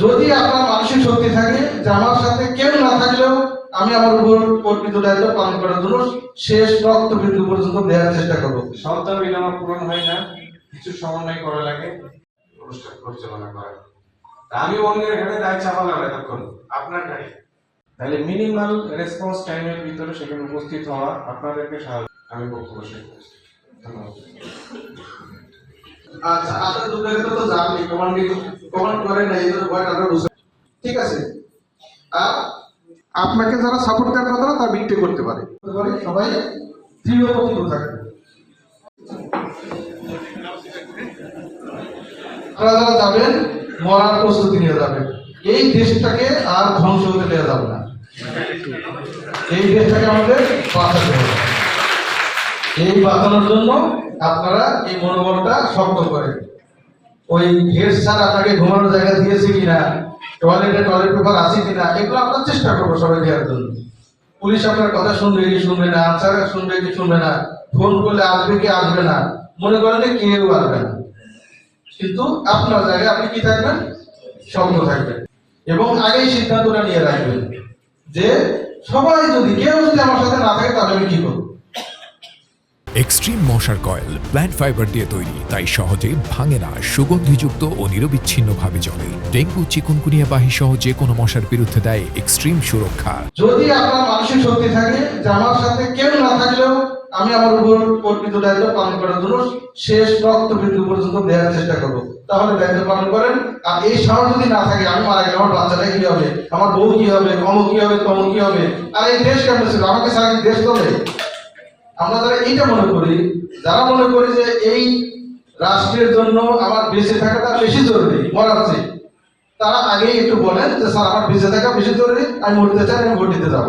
যদি আপনার মানসিক শক্তি থাকে, যে আমার সাথে কেউ না থাকলেও আমি আমার উপর অর্পিত দায়িত্ব পালন করার জন্য শেষ রক্ত বিন্দু পর্যন্ত দেওয়ার চেষ্টা করব। সন্তান বিনামা পূরণ হয় না, কিছু সমন্বয় করা লাগে। অনুষ্ঠান পরিচালনা করা। আমি অন্যের ঘাড়ে দায় চাপালাম এতক্ষণ। আপনার ঘাড়ে। তাহলে মিনিমাল রেসপন্স টাইমের ভিতরে সেখানে উপস্থিত হওয়া আপনাদেরকে সাহায্য আমি বক্তব্য শেষ করছি। ধন্যবাদ। আচ্ছা দুটোকে তো কমান্ডিং না ঠিক আছে? আর আপনাকে যারা সাপোর্ট দেওয়ার কথা তারা বিক্রি করতে পারে। সবাই থাকবে আপনারা যারা যাবেন, মরার প্রস্তুতি নিয়ে যাবেন। এই দেশটাকে আর ধ্বংস হতে দেওয়া যাবে না। এই দেশটাকে আমাদের বাঁচাতে হবে। এই বাঁচানোর জন্য আপনারা এই মনোবলটা শক্ত করেন। ওই হেড স্যার আপনাকে ঘুমানোর জায়গা দিয়েছে কিনা, টয়লেটে টয়লেট পেপার আছে কিনা, এগুলো আমরা চেষ্টা করব সবাই দেওয়ার জন্য। পুলিশ আপনার কথা শুনবে কি শুনবে না আনসার শুনবে কি শুনবে না, ফোন করলে আসবে কি আসবে না, মনে করেন কেউ আসবে না। কিন্তু আপনার জায়গায় আপনি কি থাকবেন? শক্ত থাকবেন। এবং আগেই সিদ্ধান্তটা নিয়ে রাখবেন যে সবাই যদি কেউ যদি আমার সাথে না থাকে, তাহলে আমি কি করব? এক্সট্রিম মশার কয়েল প্ল্যান্ট ফাইবার দিয়ে তৈরি, তাই সহজে ভাঙে না, সুগন্ধিযুক্ত ও নিরবিচ্ছিন্নভাবে জ্বলে। ডেঙ্গু, চিকুনকুনিয়া বাহি সহ যে কোনো মশার বিরুদ্ধে দেয় এক্সট্রিম সুরক্ষা। যদি আপনার মানসিক শক্তি থাকে, যে আমার সাথে কেউ না থাকলেও আমি আমার উপর অর্পিত দায়িত্ব পালন করার জন্য শেষ রক্ত বিন্দু পর্যন্ত দেওয়ার চেষ্টা করব। তাহলে দায়িত্ব পালন করেন। আর এই সাহস যদি না থাকে, আমি মারা গেলে আমার বাচ্চাটা কি হবে? আমার বউ কি হবে? অমুক কি হবে? তমুক কি হবে? আর এই দেশ কেমন আমাকে সারা দেশ চলে আমরা যারা এইটা মনে করি, যারা মনে করি যে এই রাষ্ট্রের জন্য আমার বেঁচে থাকাটা বেশি জরুরি, মরার চেয়ে, তারা আগেই একটু বলেন যে, স্যার, আমার বেঁচে থাকা বেশি জরুরি, আমি মরতে চাই, আমি ভোট দিতে যাব